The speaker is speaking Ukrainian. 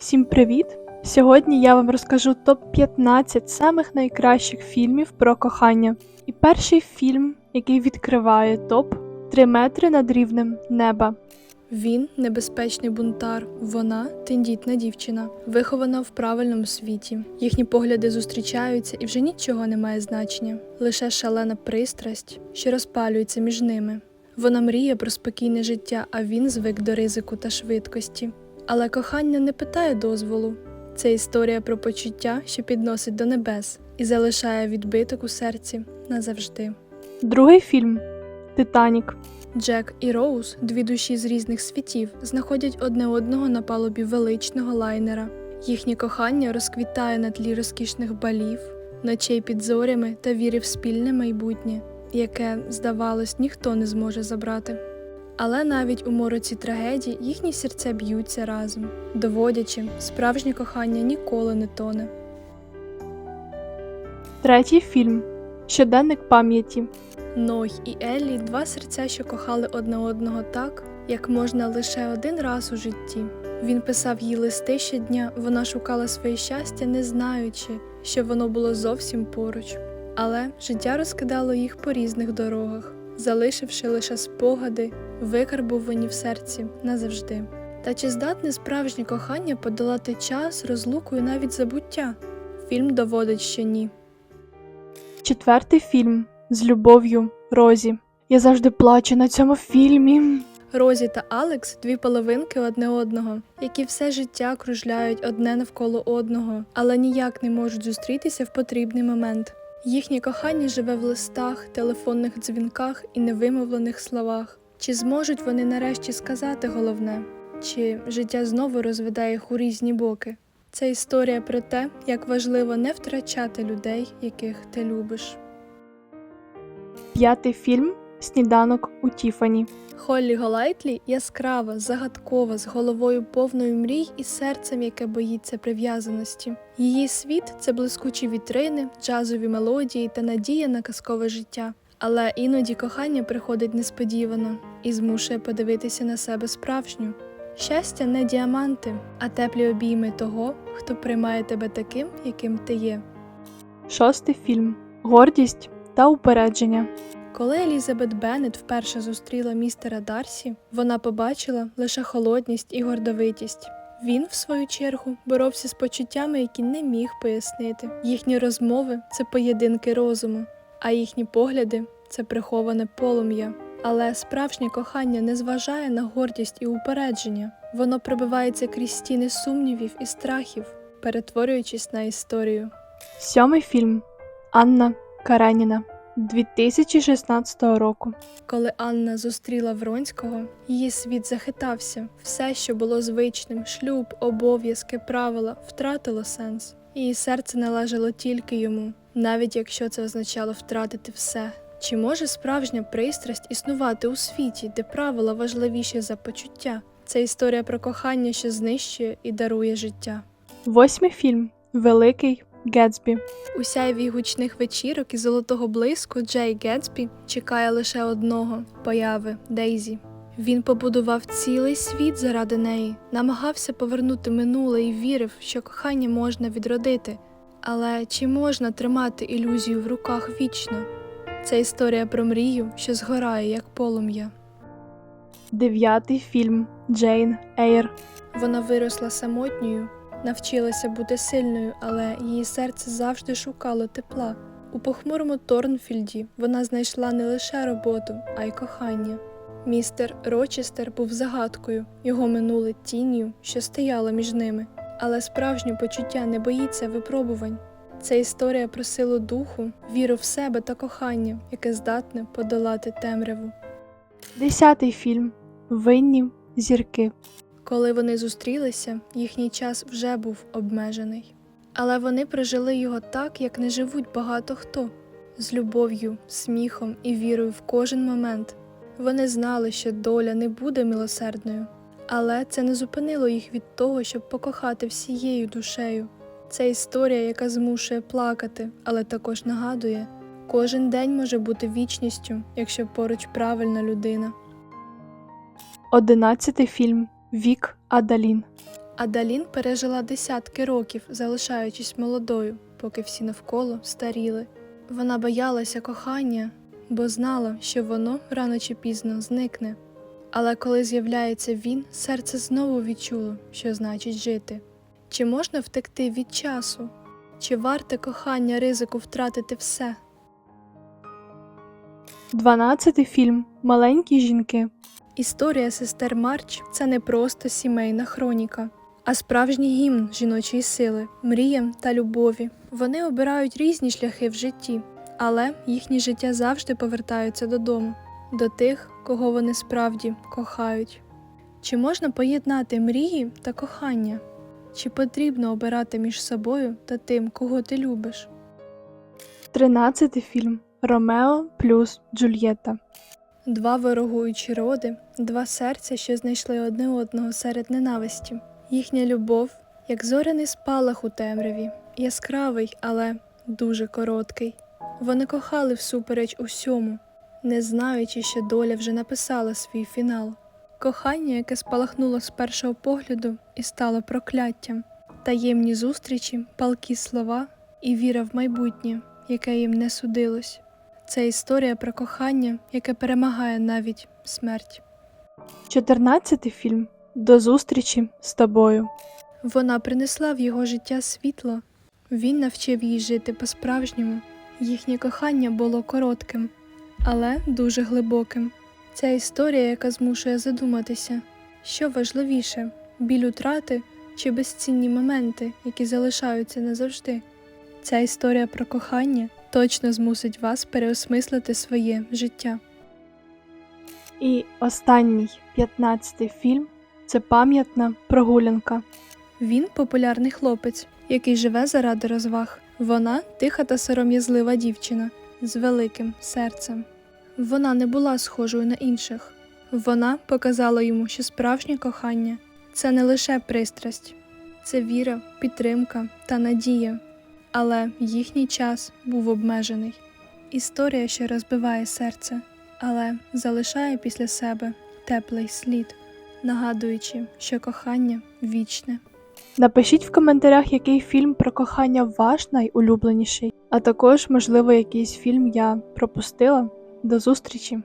Всім привіт! Сьогодні я вам розкажу топ-15 самих найкращих фільмів про кохання. І перший фільм, який відкриває топ 3 метри над рівнем неба. Він небезпечний бунтар, вона тендітна дівчина, вихована в правильному світі. Їхні погляди зустрічаються і вже нічого не має значення, лише шалена пристрасть, що розпалюється між ними. Вона мріє про спокійне життя, а він звик до ризику та швидкості. Але кохання не питає дозволу. Це історія про почуття, що підносить до небес і залишає відбиток у серці назавжди. Другий фільм Титанік. Джек і Роуз, дві душі з різних світів, знаходять одне одного на палубі величного лайнера. Їхнє кохання розквітає на тлі розкішних балів, ночей під зорями та віри в спільне майбутнє, яке, здавалось, ніхто не зможе забрати. Але навіть у мороці трагедій їхні серця б'ються разом, доводячи, справжнє кохання ніколи не тоне. Третій фільм Щоденник пам'яті. Ной і Еллі два серця, що кохали одне одного так, як можна лише один раз у житті. Він писав їй листи щодня, вона шукала своє щастя, не знаючи, що воно було зовсім поруч. Але життя розкидало їх по різних дорогах, залишивши лише спогади, викарбувані в серці назавжди. Та чи здатне справжнє кохання подолати час, розлуку і навіть забуття? Фільм доводить, що ні. Четвертий фільм з любов'ю Розі. Я завжди плачу на цьому фільмі. Розі та Алекс дві половинки одне одного, які все життя кружляють одне навколо одного, але ніяк не можуть зустрітися в потрібний момент. Їхнє кохання живе в листах, телефонних дзвінках і невимовлених словах. Чи зможуть вони нарешті сказати головне? Чи життя знову розведе їх у різні боки? Це історія про те, як важливо не втрачати людей, яких ти любиш. П'ятий фільм Сніданок у Тіфані. Холлі Голайтлі яскрава, загадкова, з головою повною мрій і серцем, яке боїться прив'язаності. Її світ це блискучі вітрини, джазові мелодії та надія на казкове життя. Але іноді кохання приходить несподівано і змушує подивитися на себе справжню. Щастя не діаманти, а теплі обійми того, хто приймає тебе таким, яким ти є. Шостий фільм Гордість та упередження. Коли Елізабет Беннет вперше зустріла містера Дарсі, вона побачила лише холодність і гордовитість. Він, в свою чергу, боровся з почуттями, які не міг пояснити. Їхні розмови це поєдинки розуму, а їхні погляди це приховане полум'я. Але справжнє кохання не зважає на гордість і упередження. Воно пробивається крізь стіни сумнівів і страхів, перетворюючись на історію. Сьомий фільм Анна Кареніна 2016 року. Коли Анна зустріла Вронського, її світ захитався. Все, що було звичним, шлюб, обов'язки, правила, втратило сенс. Її серце належало тільки йому, навіть якщо це означало втратити все. Чи може справжня пристрасть існувати у світі, де правила важливіші за почуття? Це історія про кохання, що знищує і дарує життя. Восьмий фільм Великий Гетсбі. У сяйві гучних вечірок і золотого блиску Джей Гетсбі чекає лише одного появи Дейзі. Він побудував цілий світ заради неї, намагався повернути минуле і вірив, що кохання можна відродити. Але чи можна тримати ілюзію в руках вічно? Це історія про мрію, що згорає як полум'я. Дев'ятий фільм Джейн Ейр. Вона виросла самотньою, навчилася бути сильною, але її серце завжди шукало тепла. У похмурому Торнфільді вона знайшла не лише роботу, а й кохання. Містер Рочестер був загадкою, його минуле тінню, що стояла між ними. Але справжнє почуття не боїться випробувань. Це історія про силу духу, віру в себе та кохання, яке здатне подолати темряву. Десятий фільм Винні зірки. Коли вони зустрілися, їхній час вже був обмежений. Але вони прожили його так, як не живуть багато хто з любов'ю, сміхом і вірою в кожен момент. Вони знали, що доля не буде милосердною, але це не зупинило їх від того, щоб покохати всією душею. Це історія, яка змушує плакати, але також нагадує, кожен день може бути вічністю, якщо поруч правильна людина. Одинадцятий фільм Вік Адалін. Адалін пережила десятки років, залишаючись молодою, поки всі навколо старіли. Вона боялася кохання, бо знала, що воно рано чи пізно зникне. Але коли з'являється він, серце знову відчуло, що значить жити. Чи можна втекти від часу? Чи варте кохання ризику втратити все? Дванадцятий фільм Маленькі жінки. Історія сестер Марч це не просто сімейна хроніка, а справжній гімн жіночої сили, мріям та любові. Вони обирають різні шляхи в житті, але їхні життя завжди повертаються додому, до тих, кого вони справді кохають. Чи можна поєднати мрії та кохання? Чи потрібно обирати між собою та тим, кого ти любиш? Тринадцятий фільм Ромео плюс Джульєтта. Два ворогуючі роди, два серця, що знайшли одне одного серед ненависті. Їхня любов, як зоряний спалах у темряві, яскравий, але дуже короткий. Вони кохали всупереч усьому, не знаючи, що доля вже написала свій фінал. Кохання, яке спалахнуло з першого погляду і стало прокляттям, таємні зустрічі, палкі слова і віра в майбутнє, яке їм не судилось. Це історія про кохання, яке перемагає навіть смерть. Чотирнадцятий фільм До зустрічі з тобою. Вона принесла в його життя світло. Він навчив її жити по-справжньому. Їхнє кохання було коротким, але дуже глибоким. Це історія, яка змушує задуматися, що важливіше біль утрати чи безцінні моменти, які залишаються назавжди. Ця історія про кохання точно змусить вас переосмислити своє життя. І останній п'ятнадцятий фільм це пам'ятна прогулянка. Він популярний хлопець, який живе заради розваг. Вона тиха та сором'язлива дівчина з великим серцем. Вона не була схожою на інших. Вона показала йому, що справжнє кохання це не лише пристрасть, це віра, підтримка та надія. Але їхній час був обмежений. Історія, що розбиває серце, але залишає після себе теплий слід, нагадуючи, що кохання вічне. Напишіть в коментарях, який фільм про кохання ваш найулюбленіший, а також, можливо, якийсь фільм я пропустила. До зустрічі!